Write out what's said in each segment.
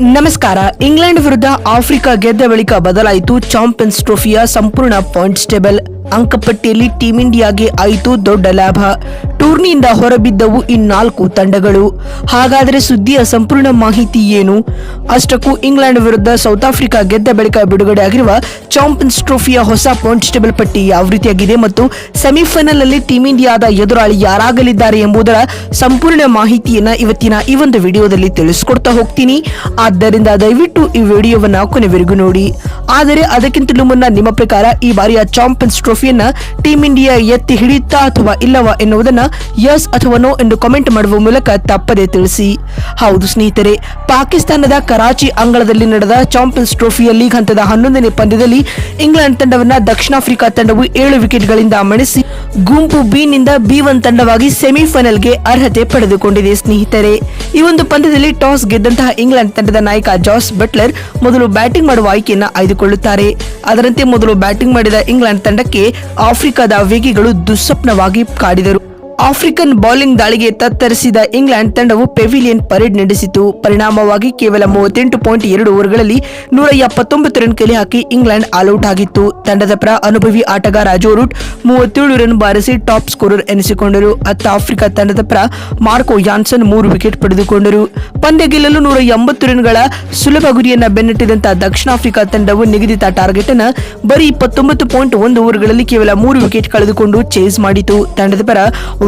ನಮಸ್ಕಾರ. ಇಂಗ್ಲೆಂಡ್ ವಿರುದ್ಧ ಆಫ್ರಿಕಾ ಗೆದ್ದ ಬಳಿಕ ಬದಲಾಯಿತು ಚಾಂಪಿಯನ್ಸ್ ಟ್ರೋಫಿಯ ಸಂಪೂರ್ಣ ಪಾಯಿಂಟ್ಸ್ ಟೇಬಲ್. ಅಂಕಪಟ್ಟಿಯಲ್ಲಿ ಟೀಂ ಇಂಡಿಯಾಗೆ ಆಯಿತು ದೊಡ್ಡ ಲಾಭ. ಟೂರ್ನಿಯಿಂದ ಹೊರಬಿದ್ದವು ಇನ್ನಾಲ್ಕು ತಂಡಗಳು. ಹಾಗಾದರೆ ಸುದ್ದಿಯ ಸಂಪೂರ್ಣ ಮಾಹಿತಿ ಏನು? ಅಷ್ಟಕ್ಕೂ ಇಂಗ್ಲೆಂಡ್ ವಿರುದ್ಧ ಸೌತ್ ಆಫ್ರಿಕಾ ಗೆದ್ದ ಬಳಿಕ ಬಿಡುಗಡೆ ಆಗಿರುವ ಚಾಂಪಿಯನ್ಸ್ ಟ್ರೋಫಿಯ ಹೊಸ ಪಾಯಿಂಟ್ಸ್ ಟೇಬಲ್ ಪಟ್ಟಿ ಯಾವ ರೀತಿಯಾಗಿದೆ ಮತ್ತು ಸೆಮಿಫೈನಲ್ ಅಲ್ಲಿ ಟೀಂ ಇಂಡಿಯಾದ ಎದುರಾಳಿ ಯಾರಾಗಲಿದ್ದಾರೆ ಎಂಬುದರ ಸಂಪೂರ್ಣ ಮಾಹಿತಿಯನ್ನ ಇವತ್ತಿನ ಈ ಒಂದು ವಿಡಿಯೋದಲ್ಲಿ ತಿಳಿಸ್ಕೊಡ್ತಾ ಹೋಗ್ತೀನಿ. ಆದ್ದರಿಂದ ದಯವಿಟ್ಟು ಈ ವಿಡಿಯೋವನ್ನ ಕೊನೆವರೆಗೂ ನೋಡಿ. ಆದರೆ ಅದಕ್ಕಿಂತಲೂ ಮುನ್ನ ನಿಮ್ಮ ಪ್ರಕಾರ ಈ ಬಾರಿಯ ಚಾಂಪಿಯನ್ಸ್ ಟ್ರೋಫಿಯನ್ನ ಟೀಂ ಇಂಡಿಯಾ ಎತ್ತಿ ಹಿಡಿಯುತ್ತಾ ಅಥವಾ ಇಲ್ಲವಾ ಎನ್ನುವುದನ್ನ ಯಸ್ ಅಥವಾ ನೋ ಎಂದು ಕಾಮೆಂಟ್ ಮಾಡುವ ಮೂಲಕ ತಪ್ಪದೆ ತಿಳಿಸಿ. ಹೌದು ಸ್ನೇಹಿತರೆ, ಪಾಕಿಸ್ತಾನದ ಕರಾಚಿ ಅಂಗಳದಲ್ಲಿ ನಡೆದ ಚಾಂಪಿಯನ್ಸ್ ಟ್ರೋಫಿಯ ಲೀಗ್ ಹಂತದ ಹನ್ನೊಂದನೇ ಪಂದ್ಯದಲ್ಲಿ ಇಂಗ್ಲೆಂಡ್ ತಂಡವನ್ನ ದಕ್ಷಿಣ ಆಫ್ರಿಕಾ ತಂಡವು ಏಳು ವಿಕೆಟ್ಗಳಿಂದ ಮಣಿಸಿ ಗುಂಪು ಬಿ ನಿಂದ ಬಿ ಒನ್ ತಂಡವಾಗಿ ಸೆಮಿಫೈನಲ್ಗೆ ಅರ್ಹತೆ ಪಡೆದುಕೊಂಡಿದೆ ಸ್ನೇಹಿತರೆ. ಈ ಒಂದು ಪಂದ್ಯದಲ್ಲಿ ಟಾಸ್ ಗೆದ್ದಂತಹ ಇಂಗ್ಲೆಂಡ್ ತಂಡದ ನಾಯಕ ಜಾಸ್ ಬಟ್ಲರ್ ಮೊದಲು ಬ್ಯಾಟಿಂಗ್ ಮಾಡುವ ಆಯ್ಕೆಯನ್ನು ಆಯ್ದುಕೊಳ್ಳುತ್ತಾರೆ. ಅದರಂತೆ ಮೊದಲು ಬ್ಯಾಟಿಂಗ್ ಮಾಡಿದ ಇಂಗ್ಲೆಂಡ್ ತಂಡಕ್ಕೆ ಆಫ್ರಿಕಾದ ವೇಗಿಗಳು ದುಸ್ವಪ್ನವಾಗಿ ಕಾಡಿದರು. ಆಫ್ರಿಕನ್ ಬೌಲಿಂಗ್ ದಾಳಿಗೆ ತತ್ತರಿಸಿದ ಇಂಗ್ಲೆಂಡ್ ತಂಡವು ಪೆವಿಲಿಯನ್ ಪರೇಡ್ ನಡೆಸಿತು. ಪರಿಣಾಮವಾಗಿ ಕೇವಲ ಮೂವತ್ತೆಂಟು ಪಾಯಿಂಟ್ ಎರಡು ಓವರ್ಗಳಲ್ಲಿ ನೂರ ಎಪ್ಪತ್ತೊಂಬತ್ತು ರನ್ ಕಲೆ ಹಾಕಿ ಇಂಗ್ಲೆಂಡ್ ಆಲ್ಔಟ್ ಆಗಿತ್ತು. ತಂಡದ ಪರ ಅನುಭವಿ ಆಟಗಾರ ಜೋ ರೂಟ್ ಮೂವತ್ತೇಳು ರನ್ ಬಾರಿಸಿ ಟಾಪ್ ಸ್ಕೋರರ್ ಎನಿಸಿಕೊಂಡರು. ಅತ್ತ ಆಫ್ರಿಕಾ ತಂಡದ ಪರ ಮಾರ್ಕೋ ಯಾನ್ಸನ್ ಮೂರು ವಿಕೆಟ್ ಪಡೆದುಕೊಂಡರು. ಪಂದ್ಯ ಗೆಲ್ಲಲು ನೂರ ಎಂಬತ್ತು ರನ್ಗಳ ಸುಲಭ ಗುರಿಯನ್ನು ಬೆನ್ನಟ್ಟಿದಂತ ದಕ್ಷಿಣ ಆಫ್ರಿಕಾ ತಂಡವು ನಿಗದಿತ ಟಾರ್ಗೆಟ್ ಅನ್ನು ಬರೀ ಇಪ್ಪತ್ತೊಂಬತ್ತು ಪಾಯಿಂಟ್ ಒಂದು ಓವರ್ಗಳಲ್ಲಿ ಕೇವಲ ಮೂರು ವಿಕೆಟ್ ಕಳೆದುಕೊಂಡು ಚೇಸ್ ಮಾಡಿತು. ತಂಡದ ಪರ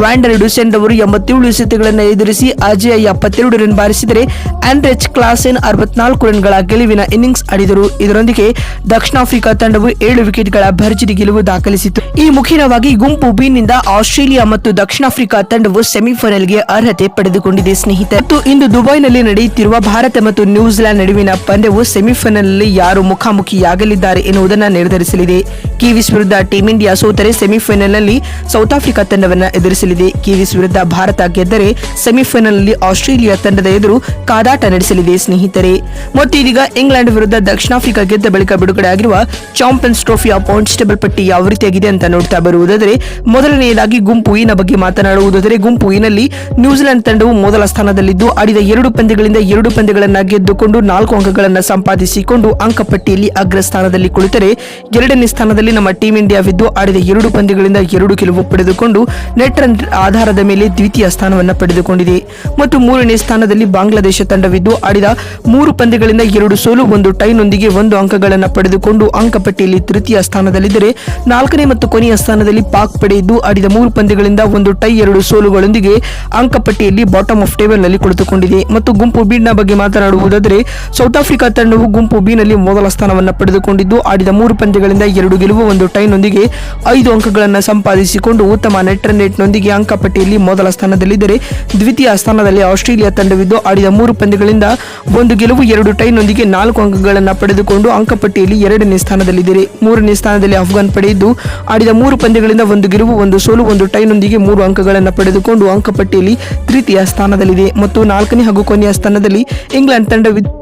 ವ್ಯಾಂಡರ್ ಡುಸೆನ್ ಅವರು ಎಂಬತ್ತೇಳು ಎಸೆತಗಳನ್ನು ಎದುರಿಸಿ ಅಜಯ್ ಎಪ್ಪತ್ತೆರಡು ರನ್ ಬಾರಿಸಿದರೆ ಆಂಡ್ರೆಚ್ ಕ್ಲಾಸೆನ್ ಅರವತ್ನಾಲ್ಕು ರನ್ಗಳ ಗೆಲುವಿನ ಇನ್ನಿಂಗ್ಸ್ ಆಡಿದರು. ಇದರೊಂದಿಗೆ ದಕ್ಷಿಣ ಆಫ್ರಿಕಾ ತಂಡವು ಏಳು ವಿಕೆಟ್ಗಳ ಭರ್ಜರಿ ಗೆಲುವು ದಾಖಲಿಸಿತು ಈ ಮುಖೇನವಾಗಿ ಗುಂಪು ಬಿ ನಿಂದ ಆಸ್ಟ್ರೇಲಿಯಾ ಮತ್ತು ದಕ್ಷಿಣ ಆಫ್ರಿಕಾ ತಂಡವು ಸೆಮಿಫೈನಲ್ಗೆ ಅರ್ಹತೆ ಪಡೆದುಕೊಂಡಿದೆ, ಸ್ನೇಹಿತರೆ. ಮತ್ತು ಇಂದು ದುಬೈನಲ್ಲಿ ನಡೆಯುತ್ತಿರುವ ಭಾರತ ಮತ್ತು ನ್ಯೂಜಿಲೆಂಡ್ ನಡುವಿನ ಪಂದ್ಯವು ಸೆಮಿಫೈನಲ್ನಲ್ಲಿ ಯಾರು ಮುಖಾಮುಖಿಯಾಗಲಿದ್ದಾರೆ ಎನ್ನುವುದನ್ನು ನಿರ್ಧರಿಸಲಿದೆ. ಕಿವೀಸ್ ವಿರುದ್ಧ ಟೀಂ ಇಂಡಿಯಾ ಸೋತರೆ ಸೆಮಿಫೈನಲ್ನಲ್ಲಿ ಸೌತ್ ಆಫ್ರಿಕಾ ತಂಡವನ್ನು ಎದುರಿಸಲಿದೆ. ಕಿವೀಸ್ ವಿರುದ್ಧ ಭಾರತ ಗೆದ್ದರೆ ಸೆಮಿಫೈನಲ್ನಲ್ಲಿ ಆಸ್ಟ್ರೇಲಿಯಾ ತಂಡದ ಎದುರು ಕಾದಾಟ ನಡೆಸಲಿದೆ ಸ್ನೇಹಿತರೆ. ಮತ್ತು ಇದೀಗ ಇಂಗ್ಲೆಂಡ್ ವಿರುದ್ಧ ದಕ್ಷಿಣ ಆಫ್ರಿಕಾ ಗೆದ್ದ ಬಳಿಕ ಬಿಡುಗಡೆಯಾಗಿರುವ ಚಾಂಪಿಯನ್ಸ್ ಟ್ರೋಫಿಯ ಪಾಯಿಂಟ್ಸ್ ಟೇಬಲ್ ಪಟ್ಟಿ ಯಾವ ರೀತಿಯಾಗಿದೆ ಅಂತ ನೋಡ್ತಾ ಬರುವುದಾದರೆ, ಮೊದಲನೆಯದಾಗಿ ಗುಂಪು ಇನ ಬಗ್ಗೆ ಮಾತನಾಡುವುದಾದರೆ, ಗುಂಪು ಇನಲ್ಲಿ ನ್ಯೂಜಿಲೆಂಡ್ ತಂಡವು ಮೊದಲ ಸ್ಥಾನದಲ್ಲಿದ್ದು, ಆಡಿದ ಎರಡು ಪಂದ್ಯಗಳಿಂದ ಎರಡು ಪಂದ್ಯಗಳನ್ನು ಗೆದ್ದುಕೊಂಡು ನಾಲ್ಕು ಅಂಕಗಳನ್ನು ಸಂಪಾದಿಸಿಕೊಂಡು ಅಂಕಪಟ್ಟಿಯಲ್ಲಿ ಅಗ್ರ ಸ್ಥಾನದಲ್ಲಿ ಕುಳಿತರೆ, ಎರಡನೇ ಸ್ಥಾನದಲ್ಲಿ ನಮ್ಮ ಟೀಂ ಇಂಡಿಯಾವಿದ್ದು, ಆಡಿದ ಎರಡು ಪಂದ್ಯಗಳಿಂದ ಎರಡು ಗೆಲುವು ಪಡೆದುಕೊಂಡು ನೆಟ್ ರನ್ ಆಧಾರದ ಮೇಲೆ ದ್ವಿತೀಯ ಸ್ಥಾನವನ್ನು ಪಡೆದುಕೊಂಡಿದೆ. ಮತ್ತು ಮೂರನೇ ಸ್ಥಾನದಲ್ಲಿ ಬಾಂಗ್ಲಾದೇಶ ತಂಡವಿದ್ದು ಆಡಿದ ಮೂರು ಪಂದ್ಯಗಳಿಂದ ಎರಡು ಸೋಲು, ಒಂದು ಟೈನೊಂದಿಗೆ ಒಂದು ಅಂಕಗಳನ್ನು ಪಡೆದುಕೊಂಡು ಅಂಕಪಟ್ಟಿಯಲ್ಲಿ ತೃತೀಯ ಸ್ಥಾನದಲ್ಲಿದ್ದರೆ ನಾಲ್ಕನೇ ಮತ್ತು ಕೊನೆಯ ಸ್ಥಾನದಲ್ಲಿ ಪಾಕ್ ಪಡೆಯಿದ್ದು ಆಡಿದ ಮೂರು ಪಂದ್ಯಗಳಿಂದ ಒಂದು ಟೈ, ಎರಡು ಸೋಲುಗಳೊಂದಿಗೆ ಅಂಕಪಟ್ಟಿಯಲ್ಲಿ ಬಾಟಮ್ ಆಫ್ ಟೇಬಲ್ನಲ್ಲಿ ಕುಳಿತುಕೊಂಡಿದೆ. ಮತ್ತು ಗುಂಪು ಬಿ ನ ಬಗ್ಗೆ ಮಾತನಾಡುವುದಾದರೆ ಸೌತ್ ಆಫ್ರಿಕಾ ತಂಡವು ಗುಂಪು ಬಿನಲ್ಲಿ ಮೊದಲ ಸ್ಥಾನವನ್ನು ಪಡೆದುಕೊಂಡಿದ್ದು ಆಡಿದ ಮೂರು ಪಂದ್ಯಗಳಿಂದ ಎರಡು ಗೆಲುವು, ಒಂದು ಟೈನೊಂದಿಗೆ ಐದು ಅಂಕಗಳನ್ನು ಸಂಪಾದಿಸಿಕೊಂಡು ಉತ್ತಮ ನೆಟ್ ರನ್ ಅಂಕಪಟ್ಟಿಯಲ್ಲಿ ಮೊದಲ ಸ್ಥಾನದಲ್ಲಿದ್ದರೆ ದ್ವಿತೀಯ ಸ್ಥಾನದಲ್ಲಿ ಆಸ್ಟ್ರೇಲಿಯಾ ತಂಡವಿದ್ದು ಆಡಿದ ಮೂರು ಪಂದ್ಯಗಳಿಂದ ಒಂದು ಗೆಲುವು, ಎರಡು ಟೈನೊಂದಿಗೆ ನಾಲ್ಕು ಅಂಕಗಳನ್ನು ಪಡೆದುಕೊಂಡು ಅಂಕಪಟ್ಟಿಯಲ್ಲಿ ಎರಡನೇ ಸ್ಥಾನದಲ್ಲಿದ್ದರೆ. ಮೂರನೇ ಸ್ಥಾನದಲ್ಲಿ ಅಫ್ಘಾನ್ ಪಡೆಯಿದ್ದು ಆಡಿದ ಮೂರು ಪಂದ್ಯಗಳಿಂದ ಒಂದು ಗೆಲುವು, ಒಂದು ಸೋಲು, ಒಂದು ಟೈನೊಂದಿಗೆ ಮೂರು ಅಂಕಗಳನ್ನು ಪಡೆದುಕೊಂಡು ಅಂಕಪಟ್ಟಿಯಲ್ಲಿ ತೃತೀಯ ಸ್ಥಾನದಲ್ಲಿದೆ. ಮತ್ತು ನಾಲ್ಕನೇ ಹಾಗೂ ಕೊನೆಯ ಸ್ಥಾನದಲ್ಲಿ ಇಂಗ್ಲೆಂಡ್ ತಂಡವಿದ್ದು